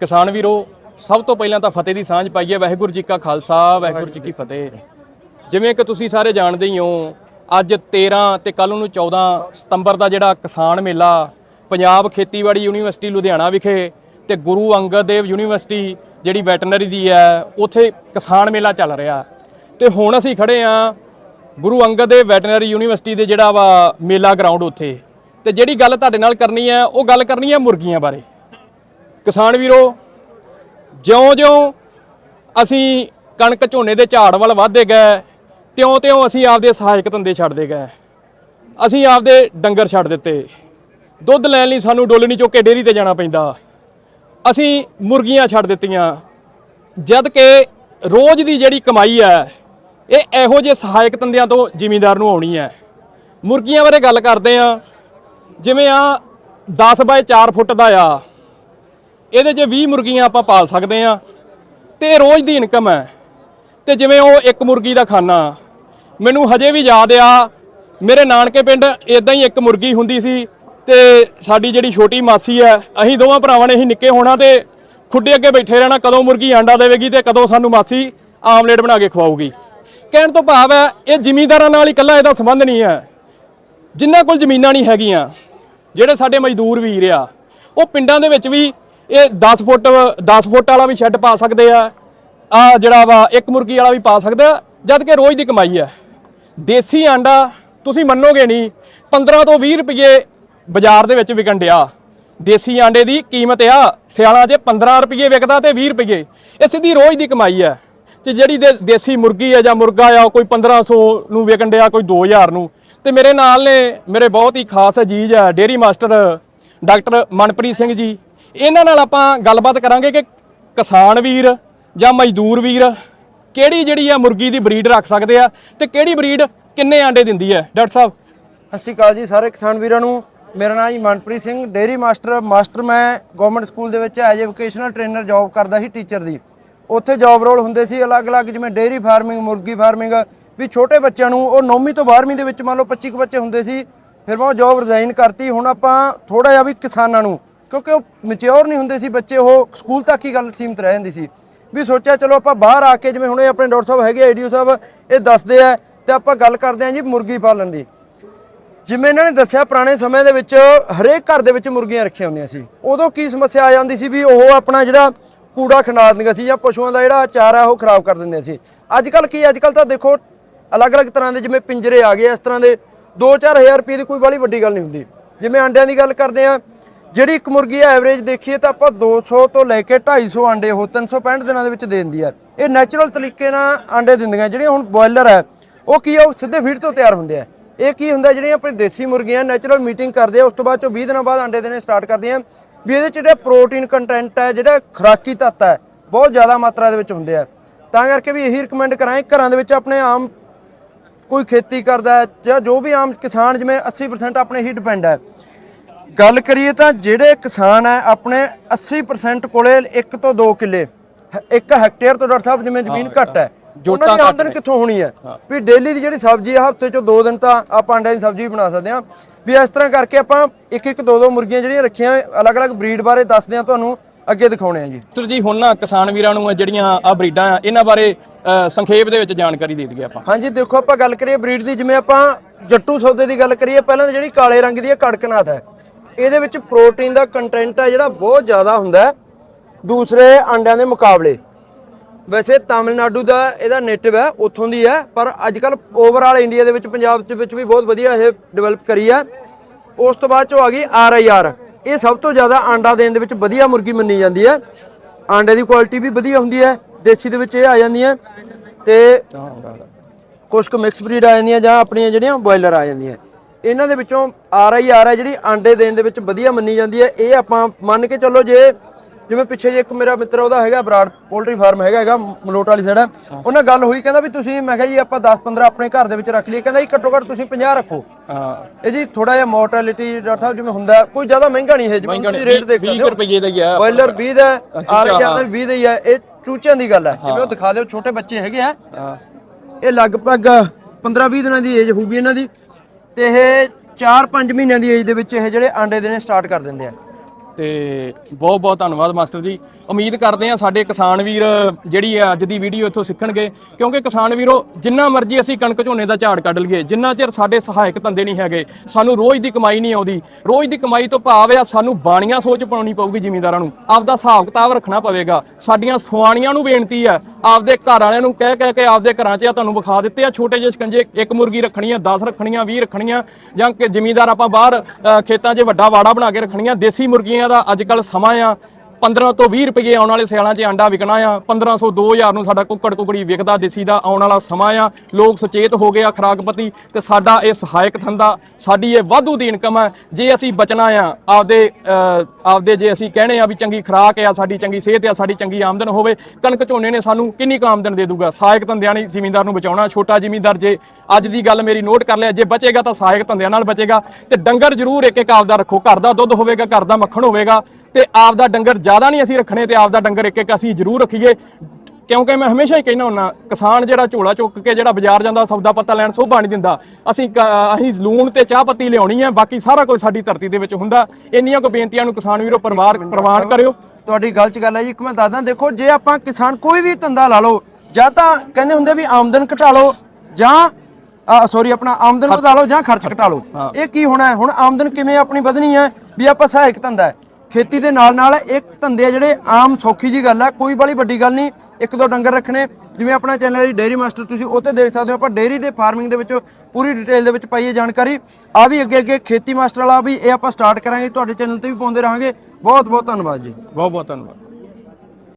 ਕਿਸਾਨ ਵੀਰੋ ਸਭ ਤੋਂ ਪਹਿਲਾਂ ਤਾਂ ਫਤਿਹ ਦੀ ਸਾਂਝ ਪਾਈਏ। ਵਾਹਿਗੁਰੂ ਜੀ ਕਾ ਖਾਲਸਾ ਵਾਹਿਗੁਰੂ ਜੀ ਕੀ ਫਤਿਹ। ਜਿਵੇਂ ਕਿ ਤੁਸੀਂ ਸਾਰੇ ਜਾਣਦੇ ਹੀ ਹੋ ਅੱਜ 13 ਤੇ ਕੱਲ ਨੂੰ 14 ਸਤੰਬਰ ਦਾ ਜਿਹੜਾ ਕਿਸਾਨ ਮੇਲਾ ਪੰਜਾਬ ਖੇਤੀਬਾੜੀ ਯੂਨੀਵਰਸਿਟੀ ਲੁਧਿਆਣਾ ਵਿਖੇ ਤੇ ਗੁਰੂ ਅੰਗਦ ਦੇਵ ਯੂਨੀਵਰਸਿਟੀ ਜਿਹੜੀ ਵੈਟਰਨਰੀ ਦੀ ਹੈ ਉੱਥੇ ਕਿਸਾਨ ਮੇਲਾ ਚੱਲ ਰਿਹਾ। ਤੇ ਹੁਣ ਅਸੀਂ ਖੜੇ ਆ ਗੁਰੂ ਅੰਗਦ ਦੇਵ ਵੈਟਰਨਰੀ ਯੂਨੀਵਰਸਿਟੀ ਦੇ ਜਿਹੜਾ ਵਾ ਮੇਲਾ ਗਰਾਊਂਡ ਉੱਥੇ। ਤੇ ਜਿਹੜੀ ਗੱਲ ਤੁਹਾਡੇ ਨਾਲ ਕਰਨੀ ਹੈ ਉਹ ਗੱਲ ਕਰਨੀ ਹੈ ਮੁਰਗੀਆਂ ਬਾਰੇ। ਕਿਸਾਨ ਵੀਰੋ, ਜਿਉਂ-ਜਿਉਂ ਅਸੀਂ ਕਣਕ ਝੋਨੇ ਦੇ ਝਾੜ ਵੱਲ ਵਧਦੇ ਗਏ, ਤਿਉਂ-ਤਿਉਂ ਅਸੀਂ ਆਪਦੇ ਸਹਾਇਕ ਧੰਦੇ ਛੱਡਦੇ ਗਏ। ਅਸੀਂ ਆਪਦੇ ਡੰਗਰ ਛੱਡ ਦਿੱਤੇ। ਦੁੱਧ ਲੈਣ ਲਈ ਸਾਨੂੰ ਡੋਲਣੀ ਚੁੱਕ ਕੇ ਡੇਅਰੀ ਤੇ ਜਾਣਾ ਪੈਂਦਾ। ਅਸੀਂ ਮੁਰਗੀਆਂ ਛੱਡ ਦਿੱਤੀਆਂ। ਜਦ ਕਿ ਰੋਜ਼ ਦੀ ਜਿਹੜੀ ਕਮਾਈ ਹੈ, ਇਹ ਇਹੋ ਜਿਹੇ ਸਹਾਇਕ ਧੰਦਿਆਂ ਤੋਂ ਜ਼ਿਮੀਂਦਾਰ ਨੂੰ ਆਉਣੀ ਹੈ। ਮੁਰਗੀਆਂ ਬਾਰੇ ਗੱਲ ਕਰਦੇ ਆ ਜਿਵੇਂ ਆ 10 ਬਾਏ 4 ਫੁੱਟ ਦਾ ਆ। ਇਹਦੇ 'ਚ 20 ਮੁਰਗੀਆਂ ਆਪਾਂ ਪਾਲ ਸਕਦੇ ਆ ਤੇ ਰੋਜ਼ ਦੀ ਇਨਕਮ ਹੈ। ਤੇ ਜਿਵੇਂ ਉਹ ਇੱਕ ਮੁਰਗੀ ਦਾ ਖਾਣਾ ਮੈਨੂੰ ਹਜੇ ਵੀ ਯਾਦ ਆ, ਮੇਰੇ ਨਾਨਕੇ ਪਿੰਡ ਇਦਾਂ ਹੀ ਇੱਕ ਮੁਰਗੀ ਹੁੰਦੀ ਸੀ ਤੇ ਸਾਡੀ ਜਿਹੜੀ ਛੋਟੀ ਮਾਸੀ ਹੈ, ਅਸੀਂ ਦੋਵਾਂ ਭਰਾਵਾਂ ਨੇ ਅਸੀਂ ਨਿੱਕੇ ਹੋਣਾ ਤੇ ਖੁੱਡੇ ਅੱਗੇ ਬੈਠੇ ਰਹਿਣਾ, ਕਦੋਂ ਮੁਰਗੀ ਆਂਡਾ ਦੇਵੇਗੀ ਤੇ ਕਦੋਂ ਸਾਨੂੰ ਮਾਸੀ ਆਮਲੇਟ ਬਣਾ ਕੇ ਖਵਾਊਗੀ। ਕਹਿਣ ਤੋਂ ਭਾਵ ਹੈ, ਇਹ ਜ਼ਿਮੀਂਦਾਰਾਂ ਨਾਲ ਹੀ ਇਕੱਲਾ ਇਹਦਾ ਸੰਬੰਧ ਨਹੀਂ ਹੈ। ਜਿਨ੍ਹਾਂ ਕੋਲ ਜ਼ਮੀਨਾਂ ਨਹੀਂ ਹੈਗੀਆਂ, ਜਿਹੜੇ ਸਾਡੇ ਮਜ਼ਦੂਰ ਵੀਰ ਆ, ਉਹ ਪਿੰਡਾਂ ਦੇ ਵਿੱਚ ਵੀ ਇਹ 10 ਫੁੱਟ 10 ਫੁੱਟ ਵਾਲਾ ਵੀ ਸ਼ੈੱਡ ਪਾ ਸਕਦੇ ਆ। ਆ ਜਿਹੜਾ ਵਾ, ਇੱਕ ਮੁਰਗੀ ਵਾਲਾ ਵੀ ਪਾ ਸਕਦਾ, ਜਦ ਕਿ ਰੋਜ਼ ਦੀ ਕਮਾਈ ਹੈ ਦੇਸੀ ਆਂਡਾ ਤੁਸੀਂ ਮੰਨੋਗੇ ਨਹੀਂ 15 ਤੋਂ 20 ਰੁਪਏ ਬਾਜ਼ਾਰ ਦੇ ਵਿੱਚ ਵਿਕਣ ਡਿਆ। ਦੇਸੀ ਆਂਡੇ ਦੀ ਕੀਮਤ ਆ, ਸਿਆਲਾਂ 'ਚ 15 ਰੁਪਏ ਵਿਕਦਾ ਤੇ 20 ਰੁਪਏ। ਇਹ ਸਿੱਧੀ ਰੋਜ਼ ਦੀ ਕਮਾਈ ਹੈ ਤੇ ਜਿਹੜੀ ਦੇ- ਦੇਸੀ ਮੁਰਗੀ ਹੈ ਜਾਂ ਮੁਰਗਾ ਆ, ਉਹ ਕੋਈ 1500 ਨੂੰ ਵਿਕਣ ਡਿਆ, ਕੋਈ 2000 ਨੂੰ। ਤੇ ਮੇਰੇ ਨਾਲ ਨੇ, ਮੇਰੇ ਬਹੁਤ ਹੀ ਖਾਸ ਅਜੀਜ਼ ਆ dairy master doctor Manpreet Singh ji. ਇਹਨਾਂ ਨਾਲ ਆਪਾਂ ਗੱਲਬਾਤ ਕਰਾਂਗੇ ਕਿ ਕਿਸਾਨ ਵੀਰ ਜਾਂ ਮਜ਼ਦੂਰ ਵੀਰ ਕਿਹੜੀ ਜਿਹੜੀ ਆ ਮੁਰਗੀ ਦੀ ਬਰੀਡ ਰੱਖ ਸਕਦੇ ਆ ਤੇ ਕਿਹੜੀ ਬਰੀਡ ਕਿੰਨੇ ਆਂਡੇ ਦਿੰਦੀ ਹੈ? ਡਾਕਟਰ ਸਾਹਿਬ। ਸਤਿ ਸ਼੍ਰੀ ਅਕਾਲ ਜੀ ਸਾਰੇ ਕਿਸਾਨ ਵੀਰਾਂ ਨੂੰ। ਮੇਰਾ ਨਾਮ ਜੀ Manpreet Singh dairy master master ਮੈਂ ਗਵਰਨਮੈਂਟ ਸਕੂਲ ਦੇ ਵਿੱਚ ਐਜ ਵੋਕੇਸ਼ਨਲ ਟ੍ਰੇਨਰ ਜੌਬ ਕਰਦਾ ਸੀ ਟੀਚਰ ਦੀ। ਉੱਥੇ ਜੌਬ ਰੋਲ ਹੁੰਦੇ ਸੀ ਅਲੱਗ-ਅਲੱਗ, ਜਿਵੇਂ ਡੇਰੀ ਫਾਰਮਿੰਗ ਮੁਰਗੀ ਫਾਰਮਿੰਗ ਵੀ ਛੋਟੇ ਬੱਚਿਆਂ ਨੂੰ, ਉਹ 9ਵੀਂ ਤੋਂ 12ਵੀਂ ਦੇ ਵਿੱਚ ਮੰਨ ਲਓ 25 ਕੁ ਬੱਚੇ ਹੁੰਦੇ ਸੀ, ਫਿਰ ਮੈਂ ਉਹ ਜੌਬ ਰਿਜ਼ਾਈਨ ਕਰਤੀ। ਹੁਣ ਆਪਾਂ ਥੋੜਾ ਜਿਹਾ ਵੀ ਕਿਸਾਨਾਂ ਨੂੰ ਕਿਉਂਕਿ ਉਹ ਮੈਚੁਰ ਨਹੀਂ ਹੁੰਦੇ ਸੀ ਬੱਚੇ, ਉਹ ਸਕੂਲ ਤੱਕ ਹੀ ਗੱਲ ਸੀਮਤ ਰਹਿ ਜਾਂਦੀ ਸੀ। ਵੀ ਸੋਚਿਆ ਚਲੋ ਆਪਾਂ ਬਾਹਰ ਆ ਕੇ ਜਿਵੇਂ ਹੁਣ ਇਹ ਆਪਣੇ ਡਾਕਟਰ ਸਾਹਿਬ ਹੈਗੇ ਆਈਡੀਓ ਸਾਹਿਬ, ਇਹ ਦੱਸਦੇ ਆ ਤੇ ਆਪਾਂ ਗੱਲ ਕਰਦੇ ਹਾਂ ਜੀ ਮੁਰਗੀ ਪਾਲਣ ਦੀ। ਜਿਵੇਂ ਇਹਨਾਂ ਨੇ ਦੱਸਿਆ, ਪੁਰਾਣੇ ਸਮੇਂ ਦੇ ਵਿੱਚ ਹਰੇਕ ਘਰ ਦੇ ਵਿੱਚ ਮੁਰਗੀਆਂ ਰੱਖੀਆਂ ਹੁੰਦੀਆਂ ਸੀ। ਉਦੋਂ ਕੀ ਸਮੱਸਿਆ ਆ ਜਾਂਦੀ ਸੀ ਵੀ ਉਹ ਆਪਣਾ ਜਿਹੜਾ ਕੂੜਾ ਖੰਡਾ ਦਿੰਦੀਆਂ ਸੀ ਜਾਂ ਪਸ਼ੂਆਂ ਦਾ ਜਿਹੜਾ ਚਾਰਾ ਉਹ ਖਰਾਬ ਕਰ ਦਿੰਦੀਆਂ ਸੀ। ਅੱਜ ਕੱਲ ਕੀ ਅੱਜ ਕੱਲ ਤਾਂ ਦੇਖੋ, ਅਲੱਗ-ਅਲੱਗ ਤਰ੍ਹਾਂ ਦੇ ਜਿਵੇਂ ਪਿੰਜਰੇ ਆ ਗਏ ਇਸ ਤਰ੍ਹਾਂ ਦੇ 2-4000 ਰੁਪਏ ਦੀ ਕੋਈ ਬੜੀ ਵੱਡੀ ਗੱਲ ਨਹੀਂ ਹੁੰਦੀ। ਜਿਵੇਂ ਅੰਡਿਆਂ ਦੀ ਗੱਲ ਕਰਦੇ ਆ ਜਿਹੜੀ ਇੱਕ ਮੁਰਗੀ ਐਵਰੇਜ ਦੇਖੀਏ ਤਾਂ ਆਪਾਂ 200 ਤੋਂ ਲੈ ਕੇ 250 ਆਂਡੇ ਉਹ 365 ਦਿਨਾਂ ਦੇ ਵਿੱਚ ਦੇ ਦਿੰਦੀ ਹੈ। ਇਹ ਨੈਚੁਰਲ ਤਰੀਕੇ ਨਾਲ ਆਂਡੇ ਦਿੰਦੀਆਂ, ਜਿਹੜੀਆਂ ਹੁਣ ਬੋਇਲਰ ਹੈ, ਉਹ ਕੀ ਆ, ਉਹ ਸਿੱਧੇ ਫੀਡ ਤੋਂ ਤਿਆਰ ਹੁੰਦੇ ਆ। ਇਹ ਕੀ ਹੁੰਦਾ, ਜਿਹੜੀਆਂ ਆਪਣੇ ਦੇਸੀ ਮੁਰਗੀਆਂ ਨੈਚੁਰਲ ਮੀਟਿੰਗ ਕਰਦੇ ਆ, ਉਸ ਤੋਂ ਬਾਅਦ ਚੋਂ 20 ਦਿਨਾਂ ਬਾਅਦ ਆਂਡੇ ਦੇਣੇ ਸਟਾਰਟ ਕਰਦੀਆਂ ਵੀ ਇਹਦੇ ਚ ਜਿਹੜਾ ਪ੍ਰੋਟੀਨ ਕੰਟੈਂਟ ਹੈ, ਜਿਹੜਾ ਖੁਰਾਕੀ ਤੱਤ ਹੈ, ਬਹੁਤ ਜ਼ਿਆਦਾ ਮਾਤਰਾ ਦੇ ਵਿੱਚ ਹੁੰਦੇ ਆ। ਤਾਂ ਕਰਕੇ ਵੀ ਇਹੀ ਰეკਮੈਂਡ ਕਰਾਂ ਘਰਾਂ ਦੇ ਵਿੱਚ ਆਪਣੇ ਆਮ ਕੋਈ ਖੇਤੀ ਕਰਦਾ ਜਾਂ ਜੋ ਵੀ ਆਮ ਕਿਸਾਨ, ਜਿਵੇਂ 80% ਆਪਣੇ ਹੀ ਡਿਪੈਂਡ ਹੈ। ਗੱਲ ਕਰੀਏ ਤਾਂ ਜਿਹੜੇ ਕਿਸਾਨ ਹੈ ਆਪਣੇ 80% ਕੋਲੇ 1 ਤੋਂ 2 ਕਿੱਲੇ ਇੱਕ ਹੈਕਟੇਅਰ ਤੋਂ ਡਾਕਟਰ ਸਾਹਿਬ ਜਿਵੇਂ ਜ਼ਮੀਨ ਘੱਟ ਹੈ। ਉਹਨਾਂ ਦੀ ਘੱਟ ਆਮਦਨ ਕਿੱਥੋਂ ਹੋਣੀ ਹੈ? ਵੀ ਡੇਲੀ ਦੀ ਜਿਹੜੀ ਸਬਜ਼ੀ ਆ ਹਫ਼ਤੇ ਚੋਂ 2 ਦਿਨ ਤਾਂ ਆਪਾਂ ਅੰਡਿਆਂ ਦੀ ਸਬਜ਼ੀ ਬਣਾ ਸਕਦੇ ਹਾਂ। ਵੀ ਇਸ ਤਰ੍ਹਾਂ ਕਰਕੇ ਆਪਾਂ ਇੱਕ ਇੱਕ ਦੋ ਦੋ ਮੁਰਗੀਆਂ ਜਿਹੜੀਆਂ ਰੱਖੀਆਂ ਅਲੱਗ-ਅਲੱਗ ਬਰੀਡ ਬਾਰੇ ਦੱਸਦੇ ਹਾਂ ਤੁਹਾਨੂੰ ਅੱਗੇ ਦਿਖਾਉਣੇ ਆ ਜੀ। ਡਾਕਟਰ ਜੀ ਹੁਣ ਨਾ ਕਿਸਾਨ ਵੀਰਾਂ ਨੂੰ ਜਿਹੜੀਆਂ ਆ ਬਰੀਡਾਂ ਆ ਇਹਨਾਂ ਬਾਰੇ ਸੰਖੇਪ ਦੇ ਵਿੱਚ ਜਾਣਕਾਰੀ ਦੇ ਦਈਏ ਆਪਾਂ। ਹਾਂਜੀ ਦੇਖੋ ਆਪਾਂ ਗੱਲ ਕਰੀਏ ਬਰੀਡ ਦੀ ਜਿਵੇਂ ਆਪਾਂ ਜੱਟੂ ਸੌਦੇ ਦੀ ਗੱਲ ਕਰੀਏ ਪਹਿਲਾਂ ਤਾਂ ਜਿਹੜੀ ਕਾਲੇ ਰੰਗ ਦੀ ਹੈ ਕੜਕਨਾਥ ਹੈ। ਇਹਦੇ ਵਿੱਚ ਪ੍ਰੋਟੀਨ ਦਾ ਕੰਟੈਂਟ ਹੈ ਜਿਹੜਾ ਬਹੁਤ ਜ਼ਿਆਦਾ ਹੁੰਦਾ ਦੂਸਰੇ ਅੰਡਿਆਂ ਦੇ ਮੁਕਾਬਲੇ। ਵੈਸੇ ਤਾਮਿਲਨਾਡੂ ਦਾ ਇਹਦਾ ਨੇਟਿਵ ਹੈ, ਉੱਥੋਂ ਦੀ ਹੈ, ਪਰ ਅੱਜ ਕੱਲ ਓਵਰਆਲ ਇੰਡੀਆ ਦੇ ਵਿੱਚ, ਪੰਜਾਬ ਦੇ ਵਿੱਚ ਵੀ ਬਹੁਤ ਵਧੀਆ ਇਹ ਡਿਵੈਲਪ ਕਰੀ ਹੈ। ਉਸ ਤੋਂ ਬਾਅਦ ਚੋਂ ਆ ਗਈ ਆਰ ਆਈ ਆਰ ਇਹ ਸਭ ਤੋਂ ਜ਼ਿਆਦਾ ਆਂਡਾ ਦੇਣ ਦੇ ਵਿੱਚ ਵਧੀਆ ਮੁਰਗੀ ਮੰਨੀ ਜਾਂਦੀ ਹੈ। ਆਂਡੇ ਦੀ ਕੁਆਲਿਟੀ ਵੀ ਵਧੀਆ ਹੁੰਦੀ ਹੈ, ਦੇਸੀ ਦੇ ਵਿੱਚ ਇਹ ਆ ਜਾਂਦੀਆਂ ਤੇ ਕੁਝ ਕੁ ਮਿਕਸ ਬਰੀਡ ਆ ਜਾਂਦੀਆਂ ਜਾਂ ਆਪਣੀਆਂ ਜਿਹੜੀਆਂ ਬੋਇਲਰ ਆ ਜਾਂਦੀਆਂ। ਇਹਨਾਂ ਦੇ ਵਿੱਚੋਂ ਆਰ ਆਈ ਆਰ ਹੈ ਜਿਹੜੀ ਆਂਡੇ ਦੇਣ ਦੇ ਵਿੱਚ ਵਧੀਆ ਮੰਨੀ ਜਾਂਦੀ ਹੈ। ਇਹ ਆਪਾਂ ਮੰਨ ਕੇ ਚੱਲੋ ਜੇ ਜਿਵੇਂ ਪਿੱਛੇ ਜੇ ਇੱਕ ਮੇਰਾ ਮਿੱਤਰ ਉਹਦਾ ਹੈਗਾ ਬਰਾੜ ਪੋਲਟਰੀ ਫਾਰਮ ਹੈਗਾ ਹੈਗਾ ਮਲੋਟ ਵਾਲੀ ਸਾਈਡ ਉਹਨਾਂ ਗੱਲ ਹੋਈ ਕਹਿੰਦਾ ਵੀ ਤੁਸੀਂ ਮੈਂ ਕਿਹਾ ਜੀ ਆਪਾਂ 10 15 ਆਪਣੇ ਘਰ ਦੇ ਵਿੱਚ ਰੱਖ ਲਈਏ। ਕਹਿੰਦਾ ਜੀ ਘੱਟੋ ਘੱਟ ਤੁਸੀਂ 50 ਰੱਖੋ। ਹਾਂ। ਇਹ ਜੀ ਥੋੜਾ ਜਿਹਾ ਮੋਰਟੈਲਿਟੀ ਡਾਕਟਰ ਸਾਹਿਬ ਜਿਵੇਂ ਹੁੰਦਾ ਕੋਈ ਜ਼ਿਆਦਾ ਮਹਿੰਗਾ ਨਹੀਂ ਹੈ ਜਿਵੇਂ ਤੁਸੀਂ ਰੇਟ ਦੇਖ 20 ਸਕਦੇ ਹੋ। ਰੁਪਏ ਦਾ ਹੀ ਆ। ਬੋਇਲਰ 20 ਦਾ ਆਰ ਆਰ 20 ਦਾ ਹੀ ਹੈ। ਇਹ ਚੂਚਿਆਂ ਦੀ ਗੱਲ ਹੈ। ਜਿਵੇਂ ਉਹ ਦਿਖਾ ਦਿਓ ਛੋਟੇ ਬੱਚੇ ਹੈਗੇ ਆ। ਹਾਂ। ਇਹ ਲਗਭਗ 15-20 ਦਿਨਾਂ ਦੀ ਏਜ ਹੋਊਗੀ ਇਹਨਾਂ ਦੀ। ਤੇ ਇਹ 4-5 ਮਹੀਨਿਆਂ ਦੀ ਏਜ ਦੇ ਵਿੱਚ ਇਹ ਜਿਹੜੇ ਆਂਡੇ ਦੇਣੇ ਸਟਾਰਟ ਕਰ ਦਿੰਦੇ ਆ। ਤੇ ਬਹੁਤ ਬਹੁਤ ਧੰਨਵਾਦ ਮਾਸਟਰ ਜੀ। ਉਮੀਦ ਕਰਦੇ ਆ ਸਾਡੇ ਕਿਸਾਨ ਵੀਰ ਜਿਹੜੀ ਇਹ ਅੱਜ ਦੀ ਵੀਡੀਓ ਇੱਥੋਂ ਸਿੱਖਣਗੇ, ਕਿਉਂਕਿ ਕਿਸਾਨ ਵੀਰੋ, ਜਿੰਨਾ ਮਰਜ਼ੀ ਅਸੀਂ ਕਣਕ ਝੋਨੇ ਦਾ ਝਾੜ ਕੱਢ ਲਈਏ, ਜਿੰਨਾ ਚਿਰ ਸਾਡੇ ਸਹਾਇਕ ਧੰਦੇ ਨਹੀਂ ਹੈਗੇ, ਸਾਨੂੰ ਰੋਜ਼ ਦੀ ਕਮਾਈ ਨਹੀਂ ਆਉਂਦੀ, ਰੋਜ਼ ਦੀ ਕਮਾਈ ਤੋਂ ਭਾਵ ਆ ਸਾਨੂੰ ਬਾਣੀਆਂ ਸੋਚ ਪਾਉਣੀ ਪਊਗੀ ਜ਼ਿਮੀਂਦਾਰਾਂ ਨੂੰ। ਆਪਦਾ ਹਿਸਾਬ ਕਿਤਾਬ ਰੱਖਣਾ ਪਵੇਗਾ। ਸਾਡੀਆਂ ਸੁਆਣੀਆਂ ਨੂੰ ਬੇਨਤੀ ਆ, ਆਪਦੇ ਘਰ ਵਾਲਿਆਂ ਨੂੰ ਕਹਿ ਕਹਿ ਕੇ ਆਪਦੇ ਘਰਾਂ 'ਚ ਆ ਤੁਹਾਨੂੰ ਵਿਖਾ ਦਿੱਤੇ ਆ। ਛੋਟੇ ਜਿਹੇ ਸ਼ਿਕੰਜੇ ਇੱਕ ਮੁਰਗੀ ਰੱਖਣੀ ਆ 10 ਰੱਖਣੀਆਂ 20 ਰੱਖਣੀਆਂ, ਜਾਂ ਕਿ ਜ਼ਿਮੀਂਦਾਰ ਆਪਾਂ ਬਾਹਰ ਖੇਤਾਂ 'ਚ ਵੱਡਾ ਵਾੜਾ ਬਣਾ ਕੇ ਰੱਖਣੀਆਂ, ਦੇਸੀ ਮੁਰਗੀਆਂ ਦਾ ਅੱਜ ਕੱਲ ਸਮਾਂ ਆ। 15 ਤੋਂ 20 ਰੁਪਏ ਆਉਣ ਵਾਲੇ ਸਿਆਲਾਂ 'ਚ ਆਂਡਾ ਵਿਕਣਾ ਆ। 1500 2000 ਨੂੰ ਸਾਡਾ ਕੁੱਕੜ ਕੁਕੜੀ ਵਿਕਦਾ, ਦੇਸੀ ਦਾ ਆਉਣ ਵਾਲਾ ਸਮਾਂ ਆ। ਲੋਕ ਸੁਚੇਤ ਹੋ ਗਏ ਆ ਖਰਾਕਪਤੀ ਤੇ ਸਾਡਾ ਇਹ ਸਹਾਇਕ ਧੰਦਾ, ਸਾਡੀ ਇਹ ਵਾਧੂ ਦੀ ਇਨਕਮ ਹੈ ਜੇ ਅਸੀਂ ਬਚਣਾ ਆ, ਆਪਦੇ ਆਪਦੇ ਜੇ ਅਸੀਂ ਕਹਿਣੇ ਆ ਵੀ ਚੰਗੀ ਖਰਾਕ ਆ, ਸਾਡੀ ਚੰਗੀ ਸਿਹਤ ਆ, ਸਾਡੀ ਚੰਗੀ ਆਮਦਨ ਹੋਵੇ, ਕਣਕ ਝੋਨੇ ਨੇ ਸਾਨੂੰ ਕਿੰਨੀ ਕੁ ਆਮਦਨ ਦੇ ਦੂਗਾ? ਸਹਾਇਕ ਧੰਦਿਆਂ ਨੇ ਜ਼ਿਮੀਂਦਾਰ ਨੂੰ ਬਚਾਉਣਾ, ਛੋਟਾ ਜ਼ਿਮੀਂਦਾਰ ਜੇ ਅੱਜ ਦੀ ਗੱਲ ਮੇਰੀ ਨੋਟ ਕਰ ਲਿਆ, ਜੇ ਬਚੇਗਾ ਤਾਂ ਸਹਾਇਕ ਧੰਦਿਆਂ ਨਾਲ ਬਚੇਗਾ। ਤੇ ਡੰਗਰ ਜ਼ਰੂਰ ਇੱਕ ਇੱਕ ਆਪਦਾ ਰੱਖੋ, ਘਰ ਦਾ ਦੁੱਧ ਹੋਵੇਗਾ, ਘਰ ਦਾ ਮੱਖਣ ਹੋਵੇਗਾ। ਤੇ ਆਪਦਾ ਡੰਗਰ ਜ਼ਿਆਦਾ ਨਹੀਂ ਅਸੀਂ ਰੱਖਣੇ ਤੇ ਆਪਦਾ ਡੰਗਰ ਇੱਕ ਇੱਕ ਅਸੀਂ ਜ਼ਰੂਰ ਰੱਖੀਏ। ਕਿਉਂਕਿ ਮੈਂ ਹਮੇਸ਼ਾ ਹੀ ਕਹਿਣਾ ਹੁੰਨਾ ਕਿਸਾਨ ਜਿਹੜਾ ਝੋਲਾ ਚੁੱਕ ਕੇ ਜਿਹੜਾ ਬਾਜ਼ਾਰ ਜਾਂਦਾ ਸੌਦਾ ਪੱਤਾ ਲੈਣ ਸੋਭਾ ਨਹੀਂ ਦਿੰਦਾ। ਅਸੀਂ ਅਸੀਂ ਲੂਣ ਤੇ ਚਾਹ ਪੱਤੀ ਲਿਆਉਣੀ ਹੈ ਬਾਕੀ ਸਾਰਾ ਕੁਝ ਸਾਡੀ ਧਰਤੀ ਦੇ ਵਿੱਚ ਹੁੰਦਾ। ਇੰਨੀਆਂ ਕੋ ਬੇਨਤੀਆਂ ਨੂੰ ਕਿਸਾਨ ਵੀਰੋ ਪਰਿਵਾਰ ਪ੍ਰਵਾਨ ਕਰਿਓ। ਤੁਹਾਡੀ ਗੱਲ 'ਚ ਗੱਲ ਹੈ ਜੀ ਇੱਕ ਮੈਂ ਦੱਸਦਾ ਦੇਖੋ ਜੇ ਆਪਾਂ ਕਿਸਾਨ ਕੋਈ ਵੀ ਧੰਦਾ ਲਾ ਲਓ ਜਾਂ ਤਾਂ ਕਹਿੰਦੇ ਹੁੰਦੇ ਵੀ ਆਮਦਨ ਘਟਾ ਲਓ ਜਾਂ ਸੌਰੀ ਆਪਣਾ ਆਮਦਨ ਵਧਾ ਲਓ ਜਾਂ ਖਰਚ ਘਟਾ ਲਓ। ਇਹ ਕੀ ਹੋਣਾ ਹੈ? ਹੁਣ ਆਮਦਨ ਕਿਵੇਂ ਆਪਣੀ ਵਧਣੀ ਹੈ? ਵੀ ਆਪਾਂ ਸਹਾਇਕ ਧੰਦਾ ਹੈ। ਖੇਤੀ ਦੇ ਨਾਲ ਨਾਲ ਇੱਕ ਧੰਦੇ ਆ ਜਿਹੜੇ ਆਮ ਸੌਖੀ ਜੀ ਗੱਲ ਆ, ਕੋਈ ਬੜੀ ਵੱਡੀ ਗੱਲ ਨਹੀਂ, ਇੱਕ ਦੋ ਡੰਗਰ ਰੱਖਣੇ, ਜਿਵੇਂ ਆਪਣਾ ਚੈਨਲ ਹੈ ਡੇਰੀ ਮਾਸਟਰ ਤੁਸੀਂ ਉਹ ਤੇ ਦੇਖ ਸਕਦੇ ਹੋ, ਆਪਾਂ ਡੇਰੀ ਦੇ ਫਾਰਮਿੰਗ ਦੇ ਵਿੱਚ ਪੂਰੀ ਡਿਟੇਲ ਦੇ ਵਿੱਚ ਪਾਈਏ ਜਾਣਕਾਰੀ। ਆ ਵੀ ਅੱਗੇ ਅੱਗੇ ਖੇਤੀ ਮਾਸਟਰ ਵਾਲਾ ਵੀ ਇਹ ਆਪਾਂ ਸਟਾਰਟ ਕਰਾਂਗੇ, ਤੁਹਾਡੇ ਚੈਨਲ ਤੇ ਵੀ ਪਾਉਂਦੇ ਰਹਾਂਗੇ। ਬਹੁਤ ਬਹੁਤ ਧੰਨਵਾਦ ਜੀ। ਬਹੁਤ ਬਹੁਤ ਧੰਨਵਾਦ।